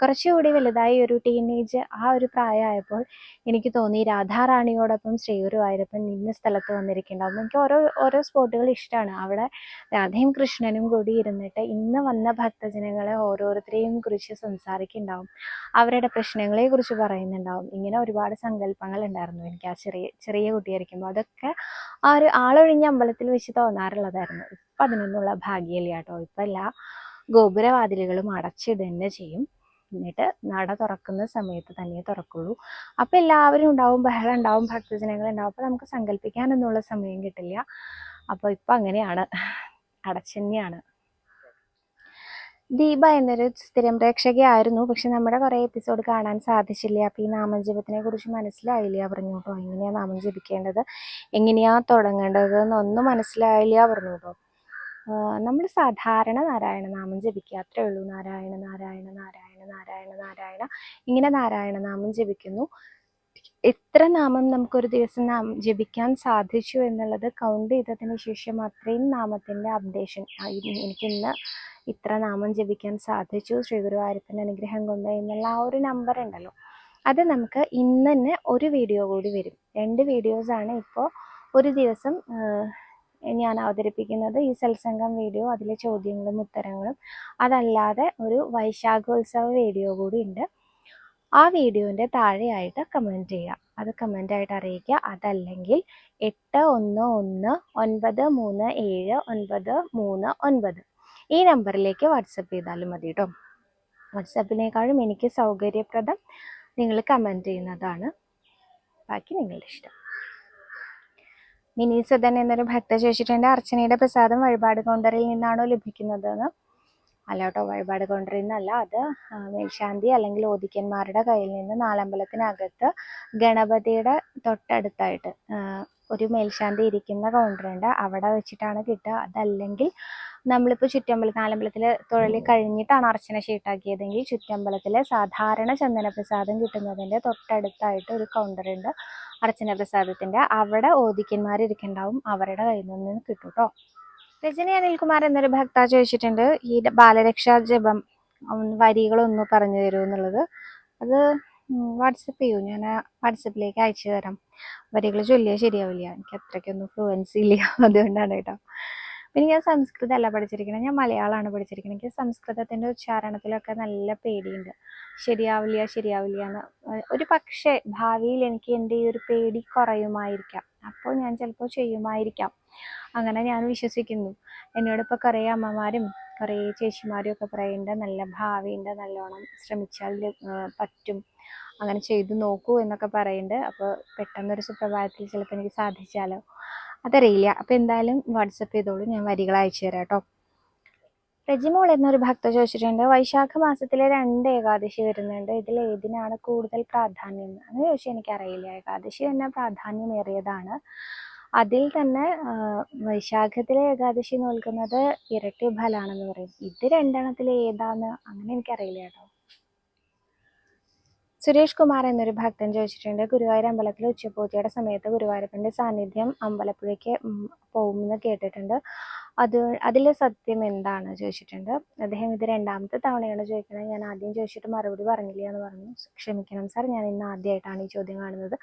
കുറച്ചുകൂടി വലുതായി ഒരു ടീനേജ് ആ ഒരു പ്രായമായപ്പോൾ എനിക്ക് തോന്നി രാധാറാണിയോടൊപ്പം ശ്രീ ഗുരുവായൂരപ്പൻ ഇന്ന സ്ഥലത്ത് വന്നിരിക്കുന്നുണ്ടാവും. എനിക്ക് ഓരോ ഓരോ സ്പോട്ടുകൾ ഇഷ്ടമാണ്. അവിടെ രാധയും കൃഷ്ണനും കൂടി ഇരുന്നിട്ട് ഇന്ന് വന്ന ഭക്തജനങ്ങളെ ഓരോരുത്തരെയും കുറിച്ച് സംസാരിക്കുന്നുണ്ടാവും. അവരുടെ പ്രശ്നങ്ങളെ കുറിച്ച് പറയുന്നുണ്ടാവും. ഇങ്ങനെ ഒരുപാട് സങ്കല്പങ്ങൾ ഉണ്ടായിരുന്നു എനിക്ക് ആ ചെറിയ ചെറിയ കുട്ടിയായിരിക്കുമ്പോൾ. അത് അതൊക്കെ ആ ഒരു ആളൊഴിഞ്ഞ അമ്പലത്തിൽ വെച്ച് തോന്നാറുള്ളതായിരുന്നു. ഇപ്പം അതിനൊന്നുള്ള ഭാഗ്യമില്ല കേട്ടോ. ഇപ്പം എല്ലാ ഗോപുരവാതിലുകളും അടച്ചിടുക തന്നെ ചെയ്യും. എന്നിട്ട് നട തുറക്കുന്ന സമയത്ത് തന്നെ തുറക്കുള്ളൂ. അപ്പം എല്ലാവരും ഉണ്ടാവും ബഹളം ഉണ്ടാവും ഭക്തജനങ്ങൾ ഉണ്ടാവും. അപ്പം നമുക്ക് സങ്കല്പിക്കാനൊന്നുള്ള സമയം കിട്ടില്ല. അപ്പോൾ ഇപ്പം അങ്ങനെയാണ്. അടച്ചന്നെയാണ്. ദീപ എന്നൊരു സ്ഥിരം പ്രേക്ഷകയായിരുന്നു. പക്ഷെ നമ്മുടെ കുറേ എപ്പിസോഡ് കാണാൻ സാധിച്ചില്ല? അപ്പോൾ ഈ നാമജപത്തിനെ കുറിച്ച് മനസ്സിലായില്ല പറഞ്ഞു കേട്ടോ? എങ്ങനെയാണ് നാമം ജപിക്കേണ്ടത്? എങ്ങനെയാണ് തുടങ്ങേണ്ടത് എന്നൊന്നും മനസ്സിലായില്ല പറഞ്ഞു കേട്ടോ? നമ്മൾ സാധാരണ നാരായണ നാമം ജപിക്കുക. അത്രേ ഉള്ളൂ. നാരായണ നാരായണ നാരായണ നാരായണ നാരായണ. ഇങ്ങനെ നാരായണ നാമം ജപിക്കുന്നു. എത്ര നാമം നമുക്കൊരു ദിവസം നാം ജപിക്കാൻ സാധിച്ചു എന്നുള്ളത് കൗണ്ട് ചെയ്തതിന് ശേഷം അത്രയും നാമത്തിന്റെ അപ്ഡേഷൻ എനിക്കിന്ന് ഇത്ര നാമം ജപിക്കാൻ സാധിച്ചു. ശ്രീ ഗുരുവായൂരപ്പന്റെ അനുഗ്രഹം കൊണ്ട് എന്നുള്ള ആ ഒരു നമ്പർ ഉണ്ടല്ലോ. അത് നമുക്ക് ഇന്ന് തന്നെ ഒരു വീഡിയോ കൂടി വരും. രണ്ട് വീഡിയോസാണ് ഇപ്പോൾ ഒരു ദിവസം ഞാൻ അവതരിപ്പിക്കുന്നത്. ഈ സത്സംഗം വീഡിയോ അതിലെ ചോദ്യങ്ങളും ഉത്തരങ്ങളും അതല്ലാതെ ഒരു വൈശാഖോത്സവ വീഡിയോ കൂടി ഉണ്ട്. ആ വീഡിയോന്റെ താഴെയായിട്ട് കമന്റ് ചെയ്യുക. അത് കമന്റായിട്ട് അറിയിക്കുക. അതല്ലെങ്കിൽ എട്ട് ഒന്ന് ഒന്ന് ഒൻപത് മൂന്ന് ഏഴ് ഒൻപത് മൂന്ന് ഒൻപത്. ഈ നമ്പറിലേക്ക് വാട്സപ്പ് ചെയ്താലും മതി കേട്ടോ വാട്സപ്പിനേക്കാളും എനിക്ക് സൗകര്യപ്രദം നിങ്ങൾ കമന്റ് ചെയ്യുന്നതാണ്. ബാക്കി നിങ്ങളുടെ ഇഷ്ടം. മിനിസദൻ എന്നൊരു ഭക്ത ചോദിച്ചിട്ടുണ്ട് അർച്ചനയുടെ പ്രസാദം വഴിപാട് കൗണ്ടറിൽ നിന്നാണോ ലഭിക്കുന്നതെന്ന്? അല്ല കേട്ടോ വഴിപാട് കൗണ്ടറിൽ നിന്നല്ല. അത് മേൽശാന്തി അല്ലെങ്കിൽ ഓദിക്കന്മാരുടെ കയ്യിൽ നിന്ന് നാലമ്പലത്തിനകത്ത് ഗണപതിയുടെ തൊട്ടടുത്തായിട്ട് ഒരു മേൽശാന്തി ഇരിക്കുന്ന കൗണ്ടറുണ്ട് അവിടെ വെച്ചിട്ടാണ് കിട്ടുക. അതല്ലെങ്കിൽ നമ്മളിപ്പോൾ ചുറ്റമ്പലത്തിൽ നാലമ്പലത്തിൽ തൊഴിൽ കഴിഞ്ഞിട്ടാണ് അർച്ചന ഷീട്ടാക്കിയതെങ്കിൽ ചുറ്റമ്പലത്തിൽ സാധാരണ ചന്ദനപ്രസാദം കിട്ടുന്നതിന്റെ തൊട്ടടുത്തായിട്ട് ഒരു കൗണ്ടറുണ്ട് അർച്ചന പ്രസാദത്തിന്റെ അവിടെ ഓദിക്കന്മാരിരിക്കുന്നുണ്ടാവും അവരുടെ കയ്യിൽ നിന്ന് കിട്ടും കേട്ടോ രജനി അനിൽകുമാർ എന്നൊരു ഭക്ത ചോദിച്ചിട്ടുണ്ട്. ഈ ബാലരക്ഷാ ജപം വരികളൊന്നും വരികളൊന്ന് പറഞ്ഞു തരൂ എന്നുള്ളത്. അത് വാട്സപ്പ് ചെയ്യൂ. ഞാൻ വാട്സപ്പിലേക്ക് അയച്ചു തരാം. വരികൾ ചൊല്ലിയാൽ ശരിയാവില്ല. എനിക്ക് അത്രയ്ക്കൊന്നും ഫ്ലുവൻസി ഇല്ല. (laughs) അതുകൊണ്ടാണ് കേട്ടോ. പിന്നെ ഞാൻ സംസ്കൃതം അല്ല പഠിച്ചിരിക്കുന്നത്. ഞാൻ മലയാളമാണ് പഠിച്ചിരിക്കുന്നത്. എനിക്ക് സംസ്കൃതത്തിന്റെ ഉച്ചാരണത്തിലൊക്കെ നല്ല പേടിയുണ്ട്. ശരിയാവില്ല ശരിയാവില്ല എന്ന്. ഒരു പക്ഷേ ഭാവിയിൽ എനിക്ക് എന്റെ ഈ ഒരു പേടി കുറയുമായിരിക്കാം. അപ്പോൾ ഞാൻ ചിലപ്പോൾ ചെയ്യുമായിരിക്കാം. അങ്ങനെ ഞാൻ വിശ്വസിക്കുന്നു. എന്നോടിപ്പോൾ കുറേ അമ്മമാരും കുറേ ചേച്ചിമാരും ഒക്കെ പറയുന്നുണ്ട് നല്ല ഭാവിയുണ്ട് നല്ലോണം ശ്രമിച്ചാൽ പറ്റും. അങ്ങനെ ചെയ്തു നോക്കൂ എന്നൊക്കെ പറയുന്നുണ്ട്. അപ്പോൾ പെട്ടെന്നൊരു സുപ്രഭാതത്തിൽ ചിലപ്പോൾ എനിക്ക് സാധിച്ചാലോ? അതറിയില്ല. അപ്പോൾ എന്തായാലും വാട്സപ്പ് ചെയ്തോളൂ. ഞാൻ വരികൾ അയച്ചു തരാം കേട്ടോ. റെജിമോൾ എന്നൊരു ഭക്ത ചോദിച്ചിട്ടുണ്ട്. വൈശാഖ മാസത്തിലെ രണ്ട് ഏകാദശി വരുന്നുണ്ട്. ഇതിൽ ഏതിനാണ് കൂടുതൽ പ്രാധാന്യം? അങ്ങനെ ചോദിച്ചാൽ എനിക്കറിയില്ല. ഏകാദശി തന്നെ പ്രാധാന്യമേറിയതാണ്. അതിൽ തന്നെ വൈശാഖത്തിലെ ഏകാദശി നോൽക്കുന്നത് ഇരട്ടി ഫലാണെന്ന് പറയും. ഇത് രണ്ടെണ്ണത്തിൽ ഏതാന്ന് അങ്ങനെ എനിക്കറിയില്ല കേട്ടോ. സുരേഷ് കുമാർ എന്നൊരു ഭക്തൻ ചോദിച്ചിട്ടുണ്ട് ഗുരുവായൂർ അമ്പലത്തിൽ ഉച്ചപൂജയുടെ സമയത്ത് ഗുരുവായൂരപ്പന്റെ സാന്നിധ്യം അമ്പലപ്പുഴയ്ക്ക് പോകുമെന്ന് കേട്ടിട്ടുണ്ട്. അത് അതിലെ സത്യം എന്താണ്? ചോദിച്ചിട്ടുണ്ട്. അദ്ദേഹം ഇത് രണ്ടാമത്തെ തവണയാണ് ചോദിക്കുന്നത്. ഞാൻ ആദ്യം ചോദിച്ചിട്ട് മറുപടി പറഞ്ഞില്ല എന്ന് പറഞ്ഞു. ക്ഷമിക്കണം സാർ ഞാൻ ഇന്ന് ആദ്യമായിട്ടാണ് ഈ ചോദ്യം കാണുന്നത്.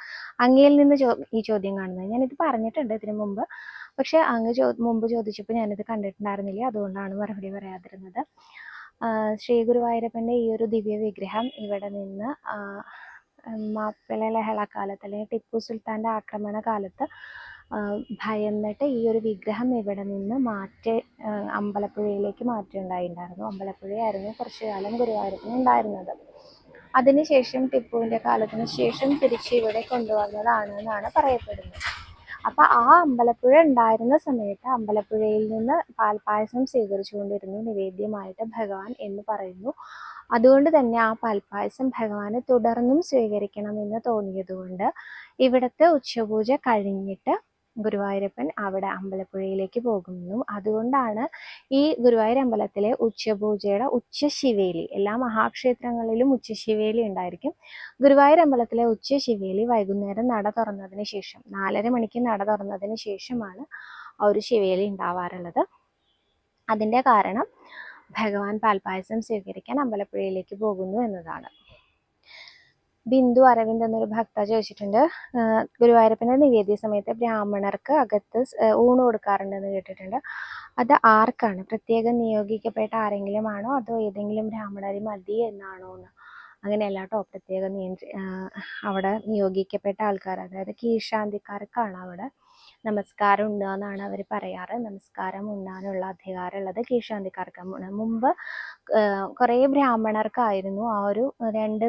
അങ്ങയിൽ നിന്ന് ഈ ചോദ്യം കാണുന്നത്. ഞാനിത് പറഞ്ഞിട്ടുണ്ട് ഇതിനു മുമ്പ്. പക്ഷേ അങ്ങ് ചോ മുമ്പ് ചോദിച്ചപ്പോൾ ഞാനിത് കണ്ടിട്ടുണ്ടായിരുന്നില്ല. അതുകൊണ്ടാണ് മറുപടി പറയാതിരുന്നത്. ശ്രീ ഗുരുവായൂരപ്പന്റെ ഈ ഒരു ദിവ്യ വിഗ്രഹം ഇവിടെ നിന്ന് മാപ്പിള ലഹള കാലത്ത് അല്ലെങ്കിൽ ടിപ്പു സുൽത്താന്റെ ആക്രമണ കാലത്ത് ഭയന്നിട്ട് ഈ ഒരു വിഗ്രഹം ഇവിടെ നിന്ന് മാറ്റി അമ്പലപ്പുഴയിലേക്ക് മാറ്റുണ്ടായിട്ടുണ്ടായിരുന്നു അമ്പലപ്പുഴയായിരുന്നു കുറച്ചു കാലം ഗുരുവായൂരപ്പന് ഉണ്ടായിരുന്നത്. അതിനുശേഷം ടിപ്പുവിന്റെ കാലത്തിന് ശേഷം തിരിച്ച് ഇവിടെ കൊണ്ടുവന്നതാണ് എന്നാണ് പറയപ്പെടുന്നത്. അപ്പോൾ ആ അമ്പലപ്പുഴ ഉണ്ടായിരുന്ന സമയത്ത് അമ്പലപ്പുഴയിൽ നിന്ന് പാൽപ്പായസം സ്വീകരിച്ചുകൊണ്ടിരുന്നു നിവേദ്യമായിട്ട് ഭഗവാൻ എന്ന് പറയുന്നു. അതുകൊണ്ട് തന്നെ ആ പാൽപ്പായസം ഭഗവാന് തുടർന്നും സ്വീകരിക്കണമെന്ന് തോന്നിയതുകൊണ്ട് ഇവിടുത്തെ ഉച്ചപൂജ കഴിഞ്ഞിട്ട് ഗുരുവായൂരപ്പൻ അവിടെ അമ്പലപ്പുഴയിലേക്ക് പോകുന്നു. അതുകൊണ്ടാണ് ഈ ഗുരുവായൂർ അമ്പലത്തിലെ ഉച്ചപൂജയുടെ ഉച്ചശിവേലി എല്ലാ മഹാക്ഷേത്രങ്ങളിലും ഉച്ചശിവേലി ഉണ്ടായിരിക്കും. ഗുരുവായൂർ അമ്പലത്തിലെ ഉച്ചശിവേലി വൈകുന്നേരം നട തുറന്നതിന് ശേഷം നാലര മണിക്ക് നട തുറന്നതിന് ശേഷമാണ് ഒരു ശിവേലി ഉണ്ടാവാറുള്ളത്. അതിന്റെ കാരണം ഭഗവാൻ പാൽപായസം സ്വീകരിക്കാൻ അമ്പലപ്പുഴയിലേക്ക് പോകുന്നു എന്നതാണ്. ബിന്ദു അരവിന്ദ് എന്നൊരു ഭക്ത ചോദിച്ചിട്ടുണ്ട്. ഗുരുവായൂരപ്പന്റെ നിവേദ്യ സമയത്ത് ബ്രാഹ്മണർക്ക് അകത്ത് ഊണ് കൊടുക്കാറുണ്ടെന്ന് കേട്ടിട്ടുണ്ട്. അത് ആർക്കാണ്? പ്രത്യേകം നിയോഗിക്കപ്പെട്ട ആരെങ്കിലും ആണോ അതോ ഏതെങ്കിലും ബ്രാഹ്മണർ മതി എന്നാണോ എന്ന്? അങ്ങനെയല്ല കേട്ടോ. പ്രത്യേകം നിയന്ത്രി അവിടെ നിയോഗിക്കപ്പെട്ട ആൾക്കാർ അതായത് കീഴ്ശാന്തിക്കാർക്കാണ് അവിടെ നമസ്കാരം ഉണ്ടാന്നാണ് അവർ പറയാറ്. നമസ്കാരം ഉണ്ണാനുള്ള അധികാരമുള്ളത് കീഴ്ശാന്തിക്കാർക്കാണ് മുമ്പ് കുറെ ബ്രാഹ്മണർക്കായിരുന്നു ആ ഒരു രണ്ട്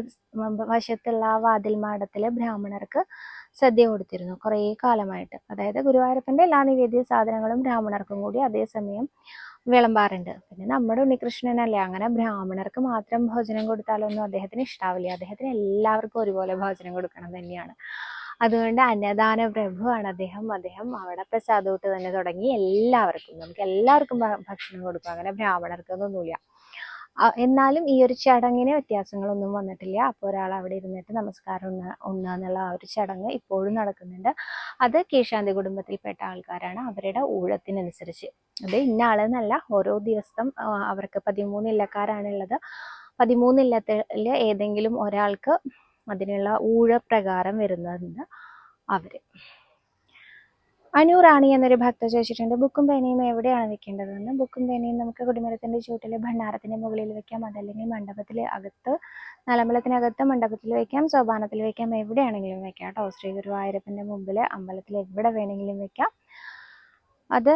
വശത്തുള്ള ആ വാതിൽ മാടത്തിലെ ബ്രാഹ്മണർക്ക് സദ്യ കൊടുത്തിരുന്നു കുറേ കാലമായിട്ട്. അതായത് ഗുരുവായൂരപ്പന്റെ എല്ലാ നിവേദ്യ സാധനങ്ങളും ബ്രാഹ്മണർക്കും കൂടി അതേസമയം വിളമ്പാറുണ്ട്. പിന്നെ നമ്മുടെ ഉണ്ണികൃഷ്ണനല്ലേ അങ്ങനെ ബ്രാഹ്മണർക്ക് മാത്രം ഭോജനം കൊടുത്താലൊന്നും അദ്ദേഹത്തിന് ഇഷ്ടാവില്ല. അദ്ദേഹത്തിന് എല്ലാവർക്കും ഒരുപോലെ ഭോജനം കൊടുക്കണം തന്നെയാണ്. അതുകൊണ്ട് അന്നദാന പ്രഭുവാണ് അദ്ദേഹം. അദ്ദേഹം അവിടെ പ്രസാദോട്ട് തന്നെ തുടങ്ങി എല്ലാവർക്കും. നമുക്ക് എല്ലാവർക്കും ഭക്ഷണം കൊടുക്കും. അങ്ങനെ ബ്രാഹ്മണർക്കൊന്നുമില്ല എന്നാലും ഈ ഒരു ചടങ്ങിന് വ്യത്യാസങ്ങളൊന്നും വന്നിട്ടില്ല. അപ്പോൾ ഒരാൾ അവിടെ ഇരുന്നിട്ട് നമസ്കാരം ഉണ്ണ ഉണ്ണുക എന്നുള്ള ആ ഒരു ചടങ്ങ് ഇപ്പോഴും നടക്കുന്നുണ്ട്. അത് കീഴ്ശാന്തി കുടുംബത്തിൽപ്പെട്ട ആൾക്കാരാണ്. അവരുടെ ഊഴത്തിനനുസരിച്ച്. അത് ഇന്ന ആളെന്നല്ല ഓരോ ദിവസം അവർക്ക് പതിമൂന്ന് ഇല്ലക്കാരാണുള്ളത് പതിമൂന്ന് ഇല്ലത്തിൽ ഏതെങ്കിലും ഒരാൾക്ക് അതിനുള്ള ഊഴപ്രകാരം വരുന്നതാണ് അവർ. അനു റാണി എന്നൊരു ഭക്ത ചോദിച്ചിട്ടുണ്ട് ബുക്കും പേനയും എവിടെയാണ് വെക്കേണ്ടതെന്ന്? ബുക്കും പേനയും നമുക്ക് കുടിമരത്തിന്റെ ചൂട്ടിൽ ഭണ്ഡാരത്തിന്റെ മുകളിൽ വെക്കാം അതല്ലെങ്കിൽ മണ്ഡപത്തിൽ അകത്ത് നിലമ്പലത്തിനകത്ത് മണ്ഡപത്തിൽ വെക്കാം സോപാനത്തിൽ വെക്കാം എവിടെയാണെങ്കിലും വെക്കാം. കേട്ടോ ശ്രീ ഗുരുവായൂരപ്പന്റെ മുമ്പിൽ അമ്പലത്തിൽ എവിടെ വേണമെങ്കിലും വെക്കാം. അത്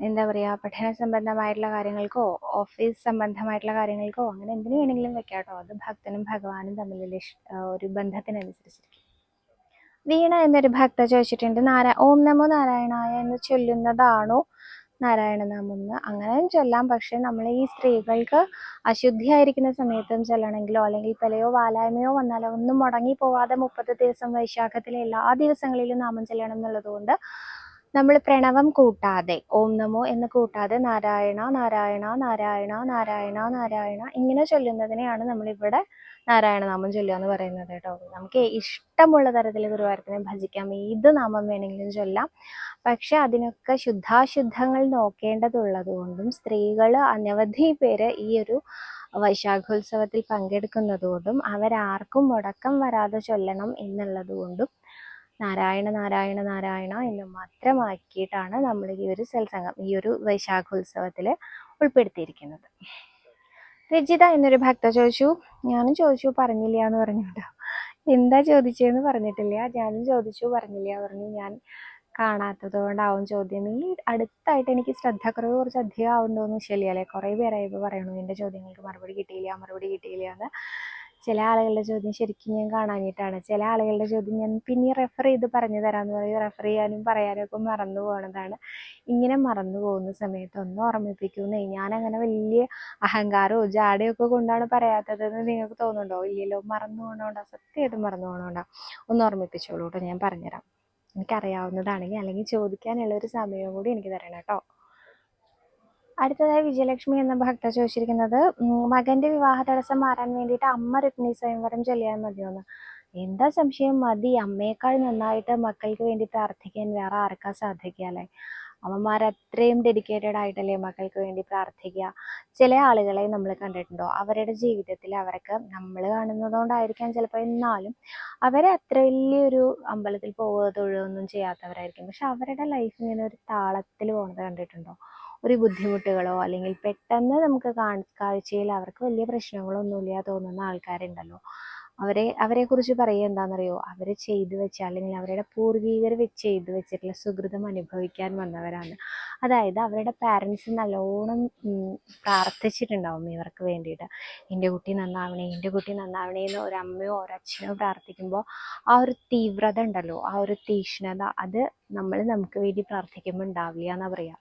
എന്താ പറയുക പഠന സംബന്ധമായിട്ടുള്ള കാര്യങ്ങൾക്കോ ഓഫീസ് സംബന്ധമായിട്ടുള്ള കാര്യങ്ങൾക്കോ അങ്ങനെ എന്തിനു വേണമെങ്കിലും വെക്കാട്ടോ. കേട്ടോ അത് ഭക്തനും ഭഗവാനും തമ്മിലുള്ള ഒരു ബന്ധത്തിനനുസരിച്ചിരിക്കും. വീണ എന്നൊരു ഭക്ത ചോദിച്ചിട്ടുണ്ട് നാരായ ഓം നമോ നാരായണായ എന്ന് ചൊല്ലുന്നതാണോ? നാരായണനാമം എന്ന്. അങ്ങനെയും ചൊല്ലാം പക്ഷെ നമ്മൾ ഈ സ്ത്രീകൾക്ക് അശുദ്ധിയായിരിക്കുന്ന സമയത്തും ചൊല്ലണമെങ്കിലോ അല്ലെങ്കിൽ പലയോ വാലായ്മയോ വന്നാലോ ഒന്നും മുടങ്ങി പോവാതെ മുപ്പത് ദിവസം വൈശാഖത്തിലെ എല്ലാ ദിവസങ്ങളിലും നാമം ചൊല്ലണം എന്നുള്ളത് കൊണ്ട് നമ്മൾ പ്രണവം കൂട്ടാതെ ഓം നമോ എന്ന് കൂട്ടാതെ നാരായണ നാരായണ നാരായണ നാരായണ നാരായണ ഇങ്ങനെ ചൊല്ലുന്നതിനെയാണ് നമ്മളിവിടെ നാരായണ നാമം ചൊല്ലുക എന്ന് പറയുന്നത് കേട്ടോ. നമുക്ക് ഇഷ്ടമുള്ള തരത്തിൽ ഗുരുവായൂരത്തിനെ ഭജിക്കാം. ഏത് നാമം വേണമെങ്കിലും ചൊല്ലാം. പക്ഷെ അതിനൊക്കെ ശുദ്ധാശുദ്ധങ്ങൾ നോക്കേണ്ടതുള്ളത് കൊണ്ടും സ്ത്രീകൾ അനവധി പേര് ഈ ഒരു വൈശാഖോത്സവത്തിൽ പങ്കെടുക്കുന്നതുകൊണ്ടും അവരാർക്കും മുടക്കം വരാതെ ചൊല്ലണം എന്നുള്ളത് കൊണ്ടും നാരായണ നാരായണ നാരായണ എന്ന് മാത്രമാക്കിയിട്ടാണ് നമ്മൾ ഈ ഒരു സത്സംഗം ഈ ഒരു വൈശാഖോത്സവത്തിൽ ഉൾപ്പെടുത്തിയിരിക്കുന്നത്. രജിത എന്നൊരു ഭക്ത ചോദിച്ചു ഞാനും ചോദിച്ചു പറഞ്ഞില്ല എന്ന് പറഞ്ഞിട്ടോ എന്താ ചോദിച്ചതെന്ന് പറഞ്ഞിട്ടില്ല. ഞാനും ചോദിച്ചു പറഞ്ഞില്ല പറഞ്ഞു. ഞാൻ കാണാത്തത് കൊണ്ടാവും ചോദ്യം. ഈ അടുത്തായിട്ട് എനിക്ക് ശ്രദ്ധക്കുറവ് കുറച്ച് അധികം ആവുന്നുണ്ടോയെന്ന് ശരിയല്ലേ കുറേ പേരായി പറയണു എന്റെ ചോദ്യങ്ങൾക്ക് മറുപടി കിട്ടിയില്ല മറുപടി കിട്ടിയില്ല എന്ന്. ചില ആളുകളുടെ ചോദ്യം ശരിക്കും ഞാൻ കാണാനായിട്ടാണ് ചില ആളുകളുടെ ചോദ്യം ഞാൻ പിന്നെ റെഫർ ചെയ്ത് പറഞ്ഞു തരാമെന്ന് പറയും റെഫർ ചെയ്യാനും പറയാനും ഒക്കെ മറന്നു പോകുന്നതാണ് ഇങ്ങനെ മറന്നു പോകുന്ന സമയത്ത് ഒന്ന് ഓർമ്മിപ്പിക്കുന്നേ. ഞാൻ അങ്ങനെ വലിയ അഹങ്കാരവും ജാടയൊക്കെ കൊണ്ടാണ് പറയാത്തതെന്ന് നിങ്ങൾക്ക് തോന്നുന്നുണ്ടോ? ഇല്ലല്ലോ മറന്നു പോകണോണ്ടോ സത്യമായിട്ടും മറന്നു പോകണോണ്ടോ ഒന്ന് ഓർമ്മിപ്പിച്ചോളൂ കേട്ടോ ഞാൻ പറഞ്ഞുതരാം. എനിക്കറിയാവുന്നതാണെങ്കിൽ അല്ലെങ്കിൽ ചോദിക്കാനുള്ള ഒരു സമയം കൂടി എനിക്ക് തരണം കേട്ടോ. അടുത്തതായി വിജയലക്ഷ്മി എന്ന ഭക്ത ചോദിച്ചിരിക്കുന്നത് മകന്റെ വിവാഹ തടസ്സം മാറാൻ വേണ്ടിയിട്ട് അമ്മ രുക്മിണി സ്വയംവരം ചൊല്ലിയാൽ മതിയോന്ന്. എന്താ സംശയം? മതി. അമ്മയേക്കാൾ നന്നായിട്ട് മക്കൾക്ക് വേണ്ടി പ്രാർത്ഥിക്കാൻ വേറെ ആർക്കാ സാധിക്കാല്ലേ അമ്മമാർ അത്രയും ഡെഡിക്കേറ്റഡ് ആയിട്ടല്ലേ മക്കൾക്ക് വേണ്ടി പ്രാർത്ഥിക്കുക. ചില ആളുകളെ നമ്മൾ കണ്ടിട്ടുണ്ടോ? അവരുടെ ജീവിതത്തിൽ അവർക്ക് നമ്മൾ കാണുന്നതുകൊണ്ടായിരിക്കാം ചിലപ്പോൾ എന്നാലും അവരെ അത്ര വലിയൊരു അമ്പലത്തിൽ പോവുക തൊഴുകയൊന്നും ചെയ്യാത്തവരായിരിക്കും. പക്ഷെ അവരുടെ ലൈഫ് ഇങ്ങനെ ഒരു താളത്തിൽ പോകുന്നത് കണ്ടിട്ടുണ്ടോ? ഒരു ബുദ്ധിമുട്ടുകളോ അല്ലെങ്കിൽ പെട്ടെന്ന് നമുക്ക് കാഴ്ചയിൽ അവർക്ക് വലിയ പ്രശ്നങ്ങളൊന്നുമില്ല തോന്നുന്ന ആൾക്കാരുണ്ടല്ലോ. അവരെ അവരെ കുറിച്ച് പറയുക എന്താണെന്നറിയോ? അവർ ചെയ്തു വെച്ച അല്ലെങ്കിൽ അവരുടെ പൂർവികർ വെച്ച് ചെയ്തു വെച്ചിട്ടുള്ള സുഹൃതം അനുഭവിക്കാൻ വന്നവരാണ്. അതായത് അവരുടെ പാരൻസ് നല്ലോണം പ്രാർത്ഥിച്ചിട്ടുണ്ടാവും ഇവർക്ക് വേണ്ടിയിട്ട്. എന്റെ കുട്ടി നന്നാവണേ എന്റെ കുട്ടി നന്നാവണേ എന്ന് ഒരു അമ്മയോ ഒരു പ്രാർത്ഥിക്കുമ്പോൾ ആ ഒരു തീവ്രത ഉണ്ടല്ലോ ആ ഒരു തീക്ഷ്ണത അത് നമ്മൾ നമുക്ക് വേണ്ടി പ്രാർത്ഥിക്കുമ്പോൾ ഉണ്ടാവില്ല എന്നാ പറയാ.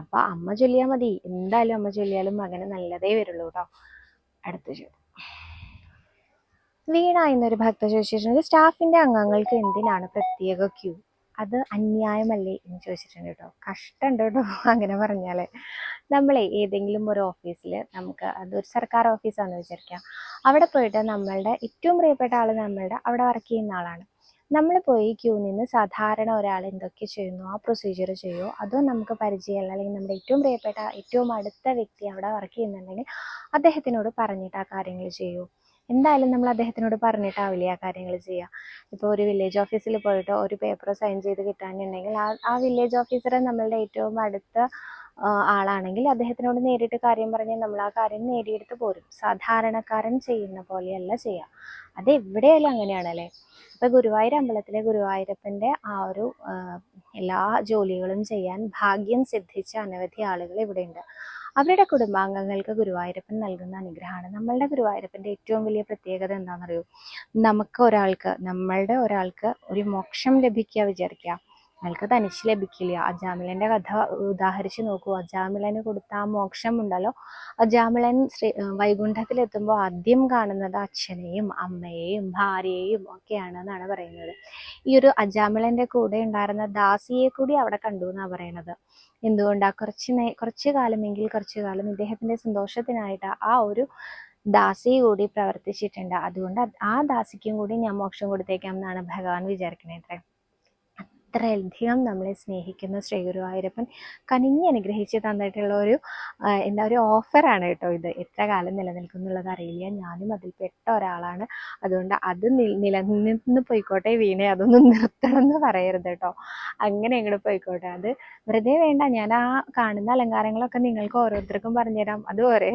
അപ്പൊ അമ്മ ചൊല്ലിയാ മതി. എന്തായാലും അമ്മ ചൊല്ലിയാലും മകന് നല്ലതേ വരുള്ളൂ കേട്ടോ അടുത്ത ചോദ്യം. വീണ എന്നൊരു ഭക്ത ചോദിച്ചിട്ടുണ്ട് സ്റ്റാഫിന്റെ അംഗങ്ങൾക്ക് എന്തിനാണ് പ്രത്യേക ക്യൂ? അത് അന്യായമല്ലേ എന്ന് ചോദിച്ചിട്ടുണ്ട് കേട്ടോ കഷ്ടമുണ്ട് കേട്ടോ അങ്ങനെ പറഞ്ഞാൽ നമ്മളെ ഏതെങ്കിലും ഒരു ഓഫീസിൽ നമുക്ക് അതൊരു സർക്കാർ ഓഫീസാണെന്ന് വിചാരിക്കാം. അവിടെ പോയിട്ട് നമ്മളുടെ ഏറ്റവും പ്രിയപ്പെട്ട ആൾ നമ്മളുടെ അവിടെ വർക്ക് ചെയ്യുന്ന ആളാണ്. നമ്മൾ പോയി ക്യൂ നിന്ന് സാധാരണ ഒരാൾ എന്തൊക്കെ ചെയ്യുന്നു ആ പ്രൊസീജിയർ ചെയ്യുമോ അതോ നമുക്ക് പരിചയമുള്ള അല്ലെങ്കിൽ നമ്മുടെ ഏറ്റവും പ്രിയപ്പെട്ട ഏറ്റവും അടുത്ത വ്യക്തി അവിടെ വർക്ക് ചെയ്യുന്നുണ്ടെങ്കിൽ അദ്ദേഹത്തിനോട് പറഞ്ഞിട്ട് ആ കാര്യങ്ങൾ ചെയ്യൂ. എന്തായാലും നമ്മൾ അദ്ദേഹത്തിനോട് പറഞ്ഞിട്ടാവില്ല ആ കാര്യങ്ങൾ ചെയ്യുക. ഇപ്പോൾ ഒരു വില്ലേജ് ഓഫീസിൽ പോയിട്ട് ഒരു പേപ്പർ സൈൻ ചെയ്ത് കിട്ടാനുണ്ടെങ്കിൽ ആ ആ വില്ലേജ് ഓഫീസറെ നമ്മളുടെ ഏറ്റവും അടുത്ത ആളാണെങ്കിൽ അദ്ദേഹത്തിനോട് നേരിട്ട് കാര്യം പറഞ്ഞ് നമ്മൾ ആ കാര്യം നേടിയെടുത്ത് പോരും. സാധാരണക്കാരൻ ചെയ്യുന്ന പോലെയല്ല ചെയ്യുക അത് എവിടെയായാലും അങ്ങനെയാണല്ലേ അപ്പൊ ഗുരുവായൂർ അമ്പലത്തിലെ ഗുരുവായൂരപ്പന്റെ ആ ഒരു എല്ലാ ജോലികളും ചെയ്യാൻ ഭാഗ്യം സിദ്ധിച്ച അനവധി ആളുകൾ ഇവിടെയുണ്ട്. അവരുടെ കുടുംബാംഗങ്ങൾക്ക് ഗുരുവായൂരപ്പൻ നൽകുന്ന അനുഗ്രഹമാണ്. നമ്മളുടെ ഗുരുവായൂരപ്പന്റെ ഏറ്റവും വലിയ പ്രത്യേകത എന്താണെന്നറിയോ? നമുക്ക് ഒരാൾക്ക് നമ്മളുടെ ഒരാൾക്ക് ഒരു മോക്ഷം ലഭിക്കുക വിചാരിക്കുക അയാൾക്ക് തനിച്ച് ലഭിക്കില്ല. അജാമിലന്റെ കഥ ഉദാഹരിച്ച് നോക്കൂ. അജാമിളന് കൊടുത്ത ആ മോക്ഷം ഉണ്ടല്ലോ. അജാമിളൻ ശ്രീ വൈകുണ്ഠത്തിലെത്തുമ്പോൾ ആദ്യം കാണുന്നത് അച്ഛനെയും അമ്മയെയും ഭാര്യയെയും ഒക്കെയാണ് എന്നാണ് പറയുന്നത്. ഈ ഒരു അജാമിലന്റെ കൂടെ ഉണ്ടായിരുന്ന ദാസിയെ കൂടി അവിടെ കണ്ടു എന്നാണ് പറയുന്നത് എന്തുകൊണ്ടാ? കുറച്ച് നേ കുറച്ച് കാലമെങ്കിൽ കുറച്ച് കാലം ഇദ്ദേഹത്തിന്റെ സന്തോഷത്തിനായിട്ട് ആ ഒരു ദാസി കൂടി പ്രവർത്തിച്ചിട്ടുണ്ട്. അതുകൊണ്ട് ആ ദാസിക്കും കൂടി ഞാൻ മോക്ഷം കൊടുത്തേക്കാം എന്നാണ് ഭഗവാൻ വിചാരിക്കുന്നത് അത്രയധികം നമ്മളെ സ്നേഹിക്കുന്ന ശ്രീ ഗുരുവായൂരപ്പൻ കനിഞ്ഞ് അനുഗ്രഹിച്ച് തന്നിട്ടുള്ള ഒരു എന്താ ഒരു ഓഫറാണ് കേട്ടോ ഇത്. എത്ര കാലം നിലനിൽക്കുന്നുള്ളത് അറിയില്ല. ഞാനും പെട്ട ഒരാളാണ്. അതുകൊണ്ട് അത് നിലനിന്ന് പോയിക്കോട്ടെ വീണെ. അതൊന്നും നിർത്തണം എന്ന് പറയരുത് കേട്ടോ. അങ്ങനെ അങ്ങോട്ട് പോയിക്കോട്ടെ. അത് വെറുതെ വേണ്ട. ഞാൻ ആ കാണുന്ന അലങ്കാരങ്ങളൊക്കെ നിങ്ങൾക്ക് ഓരോരുത്തർക്കും പറഞ്ഞുതരാം. അതുപോലെ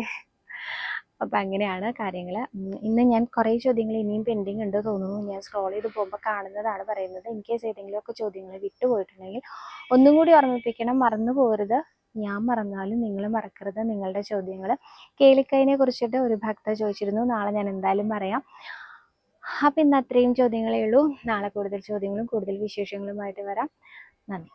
അപ്പം അങ്ങനെയാണ് കാര്യങ്ങൾ ഇന്ന് ഞാൻ കുറേ ചോദ്യങ്ങൾ ഇനിയും പെൻഡിങ് ഉണ്ട് തോന്നുന്നു. ഞാൻ സ്ക്രോൾ ചെയ്ത് പോകുമ്പോൾ കാണുന്നതാണ് പറയുന്നത്. ഇൻ കേസ് ഏതെങ്കിലുമൊക്കെ ചോദ്യങ്ങൾ വിട്ടുപോയിട്ടുണ്ടെങ്കിൽ ഒന്നും കൂടി ഓർമ്മിപ്പിക്കണം. മറന്നു പോകരുത്. ഞാൻ മറന്നാലും നിങ്ങൾ മറക്കരുത് നിങ്ങളുടെ ചോദ്യങ്ങൾ കേളിക്കൈനെ കുറിച്ചിട്ട് ഒരു ഭക്ത ചോദിച്ചിരുന്നു. നാളെ ഞാൻ എന്തായാലും പറയാം. അപ്പം ഇന്ന് അത്രയും ചോദ്യങ്ങളേ ഉള്ളൂ. നാളെ കൂടുതൽ ചോദ്യങ്ങളും കൂടുതൽ വിശേഷങ്ങളുമായിട്ട് വരാം. നന്ദി.